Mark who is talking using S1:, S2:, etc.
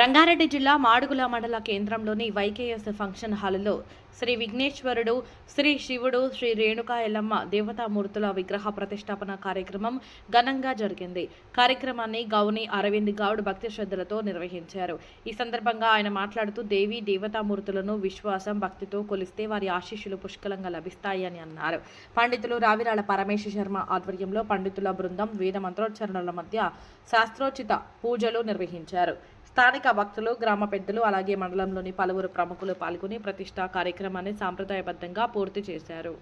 S1: రంగారెడ్డి జిల్లా మాడుగుల మండల కేంద్రంలోని వైకేఎస్ ఫంక్షన్ హాల్లో శ్రీ విఘ్నేశ్వరుడు శ్రీ శివుడు శ్రీ రేణుకా ఎల్లమ్మ దేవతామూర్తుల విగ్రహ ప్రతిష్టాపన కార్యక్రమం ఘనంగా జరిగింది. కార్యక్రమాన్ని గౌని అరవింద్ గౌడ్ భక్తి శ్రద్ధలతో నిర్వహించారు. ఈ సందర్భంగా ఆయన మాట్లాడుతూ దేవి దేవతామూర్తులను విశ్వాసం భక్తితో కొలిస్తే వారి ఆశీస్సులు పుష్కలంగా లభిస్తాయి అని అన్నారు. పండితులు రావిరాల పరమేశ శర్మ ఆధ్వర్యంలో పండితుల బృందం వేద మంత్రోచ్చరణల మధ్య శాస్త్రోచిత పూజలు నిర్వహించారు. స్థానిక భక్తులు గ్రామ పెద్దలు అలాగే మండలంలోని పలువురు ప్రముఖులు పాల్గొని ప్రతిష్టా కార్యక్రమాన్ని సాంప్రదాయబద్ధంగా పూర్తి చేశారు.